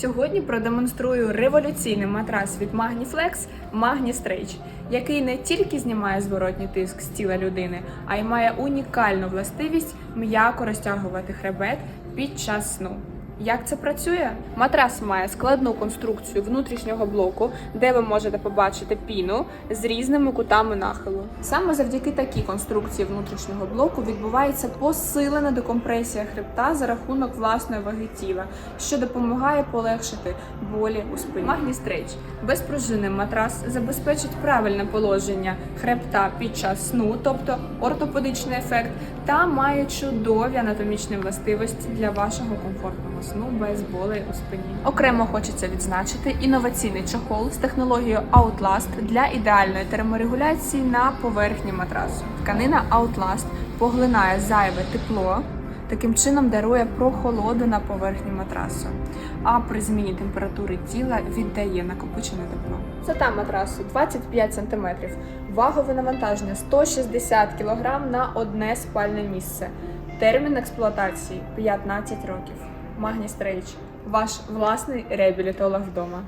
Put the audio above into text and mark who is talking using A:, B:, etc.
A: Сьогодні продемонструю революційний матрас від Magniflex Magnistretch, який не тільки знімає зворотній тиск з тіла людини, а й має унікальну властивість м'яко розтягувати хребет під час сну. Як це працює? Матрас має складну конструкцію внутрішнього блоку, де ви можете побачити піну з різними кутами нахилу. Саме завдяки такій конструкції внутрішнього блоку відбувається посилена декомпресія хребта за рахунок власної ваги тіла, що допомагає полегшити болі у спині. Магністреч безпружинний матрас забезпечить правильне положення хребта під час сну, тобто ортопедичний ефект, та має чудові анатомічні властивості для вашого комфортного сну без болей у спині. Окремо хочеться відзначити інноваційний чохол з технологією Outlast для ідеальної терморегуляції на поверхні матрасу. Тканина Outlast поглинає зайве тепло. Таким чином дарує прохолоду на поверхні матрасу, а при зміні температури тіла віддає накопичене тепло. Висота матрасу 25 см, вагове навантаження 160 кг на одне спальне місце. Термін експлуатації 15 років. Магніс Рейч, ваш власний реабілітолог вдома.